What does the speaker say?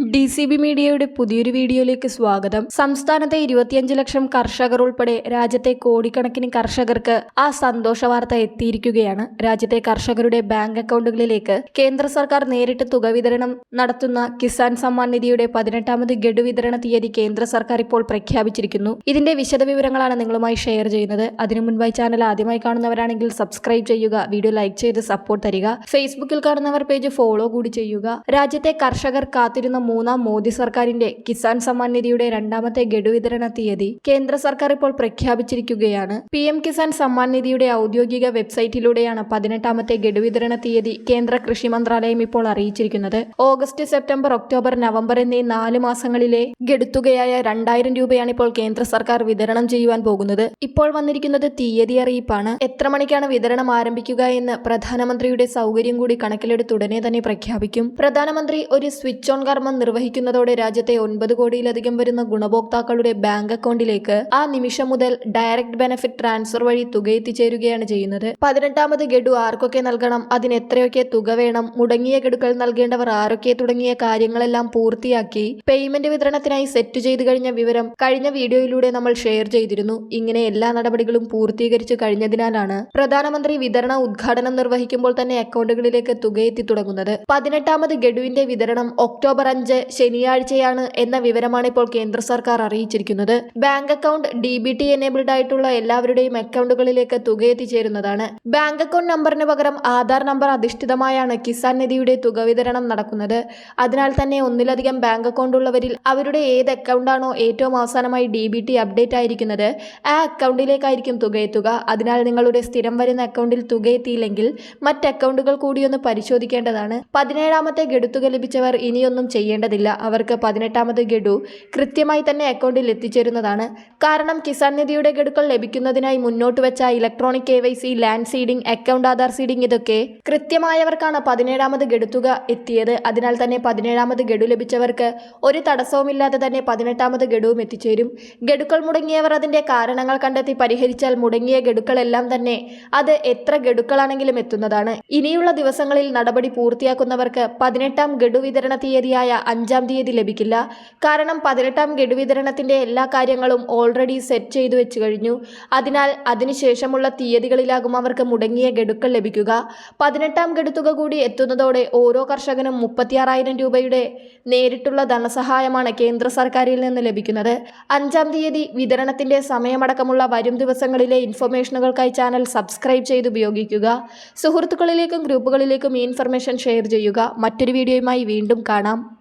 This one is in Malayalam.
ഡി സി ബി മീഡിയയുടെ പുതിയൊരു വീഡിയോയിലേക്ക് സ്വാഗതം. സംസ്ഥാനത്തെ ഇരുപത്തിയഞ്ച് ലക്ഷം കർഷകർ ഉൾപ്പെടെ രാജ്യത്തെ കോടിക്കണക്കിന് കർഷകർക്ക് ആ സന്തോഷ വാർത്ത എത്തിയിരിക്കുകയാണ്. രാജ്യത്തെ കർഷകരുടെ ബാങ്ക് അക്കൗണ്ടുകളിലേക്ക് കേന്ദ്ര സർക്കാർ നേരിട്ട് തുക വിതരണം നടത്തുന്ന കിസാൻ സമ്മാൻ നിധിയുടെ പതിനെട്ടാമത് ഗഡു വിതരണ തീയതി കേന്ദ്ര സർക്കാർ ഇപ്പോൾ പ്രഖ്യാപിച്ചിരിക്കുന്നു. ഇതിന്റെ വിശദവിവരങ്ങളാണ് നിങ്ങളുമായി ഷെയർ ചെയ്യുന്നത്. അതിനു മുൻപായി ചാനൽ ആദ്യമായി കാണുന്നവരാണെങ്കിൽ സബ്സ്ക്രൈബ് ചെയ്യുക വീഡിയോ ലൈക്ക് ചെയ്ത് സപ്പോർട്ട് തരിക. ഫേസ്ബുക്കിൽ കാണുന്നവർ പേജ് ഫോളോ കൂടി ചെയ്യുക. രാജ്യത്തെ കർഷകർ കാത്തിരുന്ന മൂന്നാം മോദി സർക്കാരിന്റെ കിസാൻ സമ്മാൻ നിധിയുടെ രണ്ടാമത്തെ ഗഡു വിതരണ തീയതി കേന്ദ്ര സർക്കാർ ഇപ്പോൾ പ്രഖ്യാപിച്ചിരിക്കുകയാണ്. പി എം കിസാൻ സമ്മാൻ നിധിയുടെ ഔദ്യോഗിക വെബ്സൈറ്റിലൂടെയാണ് പതിനെട്ടാമത്തെ ഗഡു വിതരണ തീയതി കേന്ദ്ര കൃഷി മന്ത്രാലയം ഇപ്പോൾ അറിയിച്ചിരിക്കുന്നത്. ഓഗസ്റ്റ് സെപ്റ്റംബർ ഒക്ടോബർ നവംബർ എന്നീ നാല് മാസങ്ങളിലെ ഗഡുത്തുകയായ രണ്ടായിരം രൂപയാണ് ഇപ്പോൾ കേന്ദ്ര സർക്കാർ വിതരണം ചെയ്യുവാൻ പോകുന്നത്. ഇപ്പോൾ വന്നിരിക്കുന്നത് തീയതി അറിയിപ്പാണ്. എത്ര മണിക്കാണ് വിതരണം ആരംഭിക്കുക എന്ന് പ്രധാനമന്ത്രിയുടെ സൗകര്യം കൂടി കണക്കിലെടുത്ത് ഉടനെ തന്നെ പ്രഖ്യാപിക്കും. പ്രധാനമന്ത്രി ഒരു സ്വിച്ച് ഓൺ കർമ്മം നിർവഹിക്കുന്നതോടെ രാജ്യത്തെ ഒൻപത് കോടിയിലധികം വരുന്ന ഗുണഭോക്താക്കളുടെ ബാങ്ക് അക്കൗണ്ടിലേക്ക് ആ നിമിഷം മുതൽ ഡയറക്ട് ബെനഫിറ്റ് ട്രാൻസ്ഫർ വഴി തുക എത്തിച്ചേരുകയാണ് ചെയ്യുന്നത്. പതിനെട്ടാമത് ഗഡു ആർക്കൊക്കെ നൽകണം? അതിന് എത്രയൊക്കെ തുക വേണം? മുടങ്ങിയ ഗഡുക്കൾ നൽകേണ്ടവർ ആരൊക്കെ? തുടങ്ങിയ കാര്യങ്ങളെല്ലാം പൂർത്തിയാക്കി പേയ്മെന്റ് വിതരണത്തിനായി സെറ്റ് ചെയ്തു കഴിഞ്ഞ വിവരം കഴിഞ്ഞ വീഡിയോയിലൂടെ നമ്മൾ ഷെയർ ചെയ്തിരുന്നു. ഇങ്ങനെ എല്ലാ നടപടികളും പൂർത്തീകരിച്ചു കഴിഞ്ഞതിനാലാണ് പ്രധാനമന്ത്രി വിതരണ ഉദ്ഘാടനം നിർവഹിക്കുമ്പോൾ തന്നെ അക്കൗണ്ടുകളിലേക്ക് തുക എത്തി തുടങ്ങുന്നത്. പതിനെട്ടാമത് ഗഡുവിന്റെ വിതരണം ഒക്ടോബർ അഞ്ച് ശനിയാഴ്ചയാണ് എന്ന വിവരമാണ് ഇപ്പോൾ കേന്ദ്ര സർക്കാർ അറിയിച്ചിരിക്കുന്നത്. Bank account D B T enabled ആയിട്ടുള്ള എല്ലാവരുടെയും അക്കൗണ്ടുകളിലേക്ക് തുക എത്തിച്ചേരുന്നതാണ്. ബാങ്ക് അക്കൗണ്ട് നമ്പറിന് പകരം ആധാർ നമ്പർ അധിഷ്ഠിതമായാണ് കിസാൻ നിധിയുടെ തുക വിതരണം നടക്കുന്നത്. അതിനാൽ തന്നെ ഒന്നിലധികം ബാങ്ക് അക്കൗണ്ട് ഉള്ളവരിൽ അവരുടെ ഏത് അക്കൗണ്ടാണോ ഏറ്റവും അവസാനമായി ഡി ബി ടി അപ്ഡേറ്റ് ആയിരിക്കുന്നത് ആ അക്കൗണ്ടിലേക്കായിരിക്കും തുക എത്തുക. അതിനാൽ നിങ്ങളുടെ സ്ഥിരം വരുന്ന അക്കൗണ്ടിൽ തുക എത്തിയില്ലെങ്കിൽ മറ്റ് അക്കൗണ്ടുകൾ കൂടിയൊന്ന് പരിശോധിക്കേണ്ടതാണ്. പതിനേഴാമത്തെ ഗഡുത്തുക ലഭിച്ചവർ ഇനിയൊന്നും ചെയ്യേണ്ടതില്ല. അവർക്ക് പതിനെട്ടാമത് ഗഡു കൃത്യമായി തന്നെ അക്കൗണ്ടിൽ എത്തിച്ചേരുന്നതാണ്. കാരണം കിസാൻ നിധിയുടെ ഗഡുക്കൾ ലഭിക്കുന്നതിനായി മുന്നോട്ട് വെച്ച electronic K Y C land seeding account Aadhaar seeding ഇതൊക്കെ കൃത്യമായവർക്കാണ് പതിനേഴാമത് ഗഡുത്തുക എത്തിയത്. അതിനാൽ തന്നെ പതിനേഴാമത് ഗഡു ലഭിച്ചവർക്ക് ഒരു തടസ്സവുമില്ലാതെ തന്നെ പതിനെട്ടാമത് ഗഡുവും എത്തിച്ചേരും. ഗഡുക്കൾ മുടങ്ങിയവർ അതിന്റെ കാരണങ്ങൾ കണ്ടെത്തി പരിഹരിച്ചാൽ മുടങ്ങിയ ഗഡുക്കളെല്ലാം തന്നെ അത് എത്ര ഗഡുക്കളാണെങ്കിലും എത്തുന്നതാണ്. ഇനിയുള്ള ദിവസങ്ങളിൽ നടപടി പൂർത്തിയാക്കുന്നവർക്ക് പതിനെട്ടാം ഗഡു വിതരണ തീയതിയായ അഞ്ചാം തീയതി ലഭിക്കില്ല. കാരണം പതിനെട്ടാം ഗഡു വിതരണത്തിന്റെ എല്ലാ കാര്യങ്ങളും ഓൾറെഡി സെറ്റ് ചെയ്തു വെച്ച് കഴിഞ്ഞു. അതിനാൽ അതിനുശേഷമുള്ള തീയതികളിലാകും അവർക്ക് മുടങ്ങിയ ഗഡുക്കൾ ലഭിക്കുക. പതിനെട്ടാം ഗഡുത്തുക കൂടി എത്തുന്നതോടെ ഓരോ കർഷകനും മുപ്പത്തിയാറായിരം രൂപയുടെ നേരിട്ടുള്ള ധനസഹായമാണ് കേന്ദ്ര സർക്കാരിൽ നിന്ന് ലഭിക്കുന്നത്. അഞ്ചാം തീയതി വിതരണത്തിന്റെ സമയമടക്കമുള്ള വരും ദിവസങ്ങളിലെ ഇൻഫർമേഷനുകൾക്കായി ചാനൽ സബ്സ്ക്രൈബ് ചെയ്ത് ഉപയോഗിക്കുക. സുഹൃത്തുക്കളിലേക്കും ഗ്രൂപ്പുകളിലേക്കും ഈ ഇൻഫർമേഷൻ ഷെയർ ചെയ്യുക. മറ്റൊരു വീഡിയോയുമായി വീണ്ടും കാണാം.